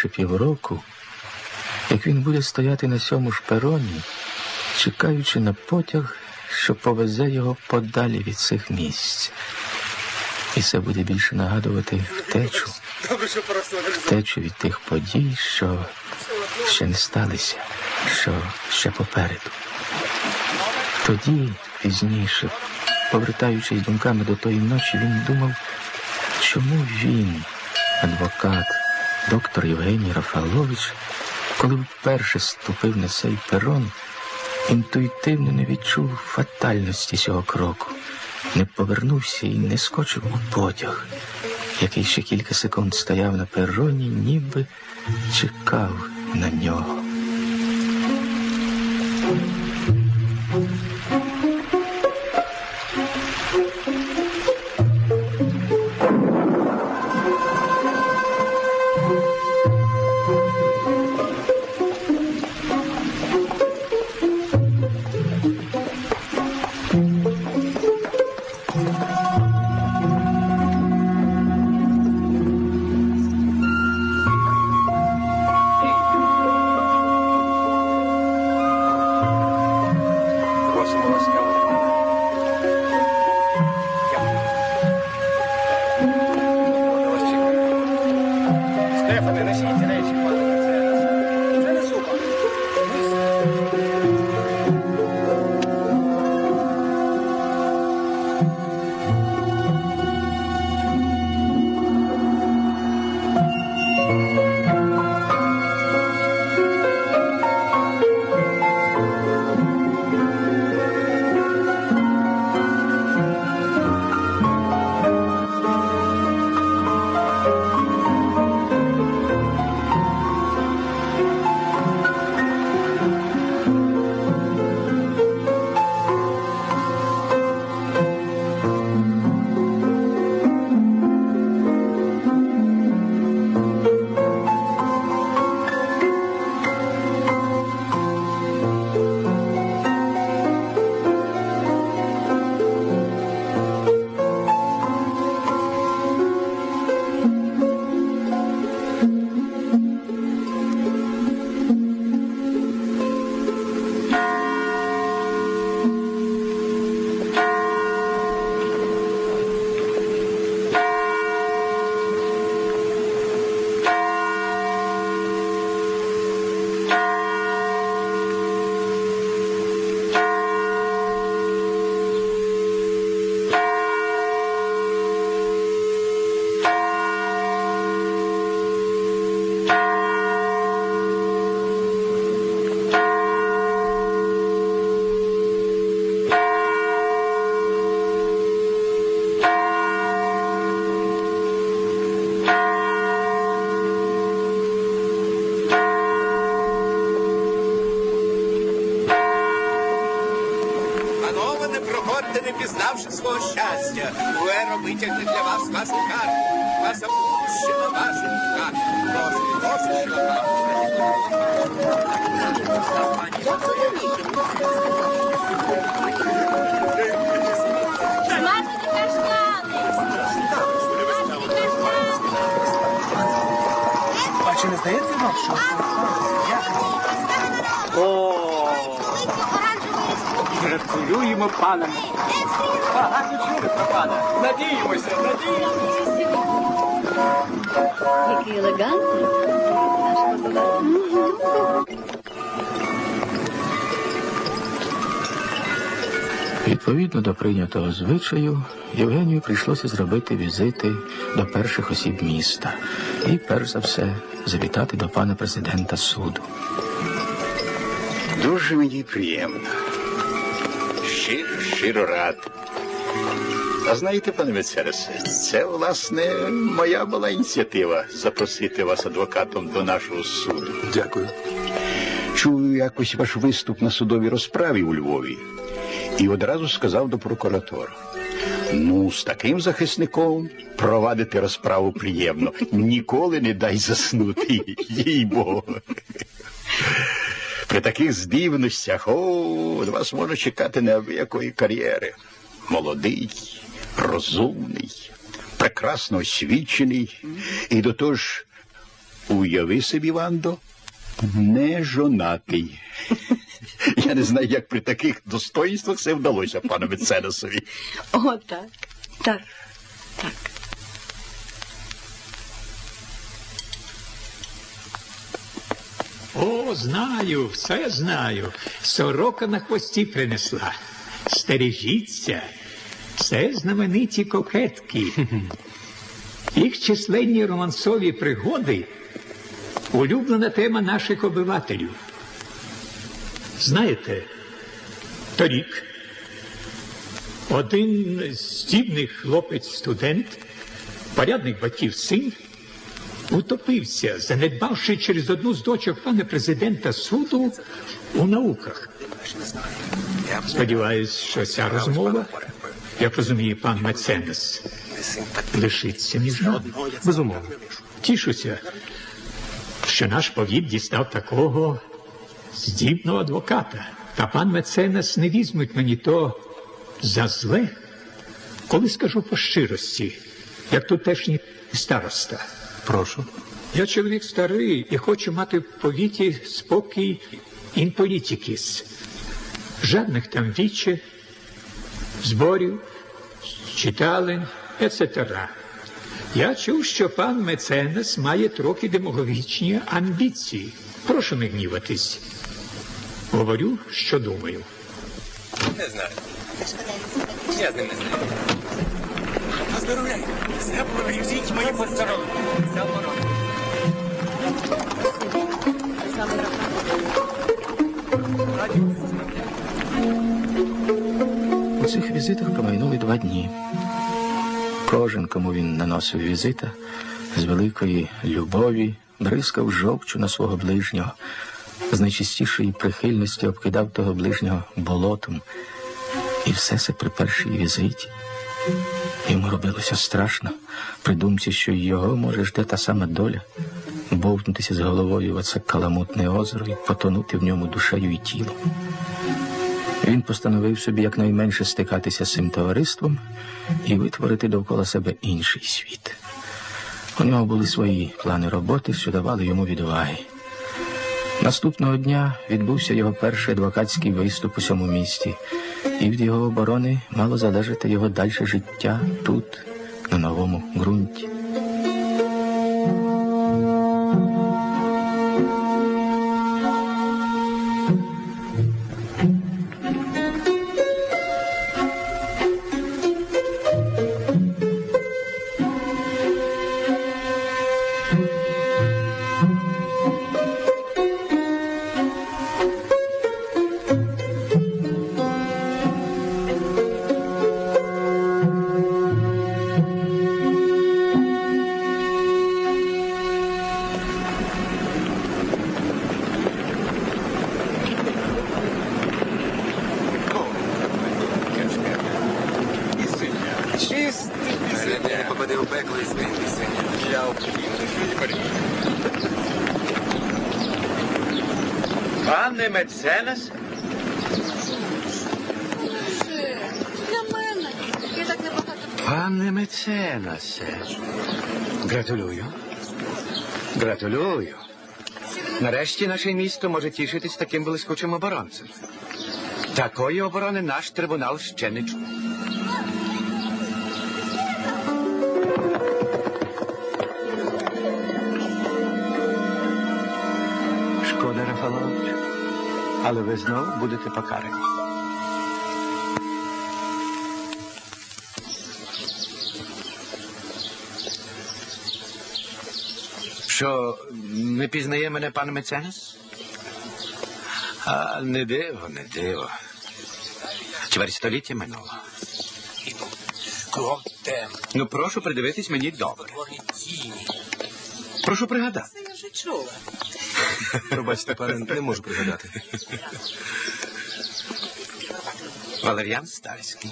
Більше півроку, як він буде стояти на сьому ж пероні, чекаючи на потяг, що повезе його подалі від цих місць. І це буде більше нагадувати втечу, втечу від тих подій, що ще не сталися, що ще попереду. Тоді, пізніше, повертаючись думками до тої ночі, він думав, чому він, адвокат, доктор Євгеній Рафалович, коли вперше ступив на цей перон, інтуїтивно не відчув фатальності цього кроку, не повернувся і не скочив у потяг, який ще кілька секунд стояв на пероні, ніби чекав на нього. Свого щастя. Уеро витягне для вас вашу карту. Вас запущено вашу карту. Прошу, прошу, що Смажені каштани! А чи не здається вам, що... О, гратулюємо пана. Багато чули про пана. Надіємося, надіємося. Який елегантний наш. Відповідно до прийнятого звичаю, Євгенію прийшлося зробити візити до перших осіб міста і, перш за все, завітати до пана президента суду. Дуже мені приємно. Щиро, щиро рад. А знаєте, пане Мецерес, це, власне, моя була ініціатива запросити вас адвокатом до нашого суду. Дякую. Чую якось ваш виступ на судовій розправі у Львові і одразу сказав до прокуратора. Ну, з таким захисником провадити розправу приємно. Ніколи не дай заснути, їй Богу. При таких здібностях, о, від вас можна чекати неабиякої кар'єри. Молодий, розумний, прекрасно освічений і до того ж Уяви собі, Вандо, не жонатий. Я не знаю, як при таких достоїнствах це вдалося пану Меценесові. О, так, так. Знаю, все знаю. Сорока на хвості принесла. Стережіться. Це знамениті кокетки. Їх численні романсові пригоди улюблена тема наших обивателів. Знаєте, торік один здібний хлопець-студент, порядник батьків син, утопився, занедбавши через одну з дочок пана президента суду у науках. Сподіваюсь, що ця розмова, як розуміє пан Меценес, лишиться між нами. Безумовно. Тішуся, що наш повіт дістав такого здібного адвоката. Та пан Меценес не візьмуть мені то за зле, коли скажу по щирості, як тутешній староста. Прошу. Я чоловік старий і хочу мати в повіті спокій ін політикіс. Жадних там віче, зборів, читалень, etc. Я чув, що пан Меценес має трохи демагогічні амбіції. Прошу не гніватись. Говорю, що думаю. Не знаю. Я з ним не знаю. Поздоровляй. Візіть мої поздоровлення. У цих візитах промайнули два дні. Кожен, кому він наносив візита, з великої любові бризкав жовчу на свого ближнього, з найчистішої прихильності обкидав того ближнього болотом. І все це при першій візиті. Йому робилося страшно при думці, що його може жде та сама доля бовтнутися з головою в оце каламутне озеро і потонути в ньому душею і тілом. Він постановив собі якнайменше стикатися з цим товариством і витворити довкола себе інший світ. У нього були свої плани роботи, що давали йому відваги. Наступного дня відбувся його перший адвокатський виступ у цьому місті, і від його оборони мало залежати його дальше життя тут, на новому ґрунті. Не попаде у пекло і звинтися. Пане Меценас, Для мене. Пане Меценасе, гратулюю. Гратулюю. Нарешті наше місто може тішитись таким блискучим оборонцем. Такої оборони наш трибунал ще не чув. Але ви знову будете покарані. Що, не пізнає мене пан Меценас? А, не диво, не диво. Чверть століття минуло. Ну, прошу придивитись мені добре. Прошу пригадати. Пробачте, пане, не можу пригадати. Валеріан Стальський.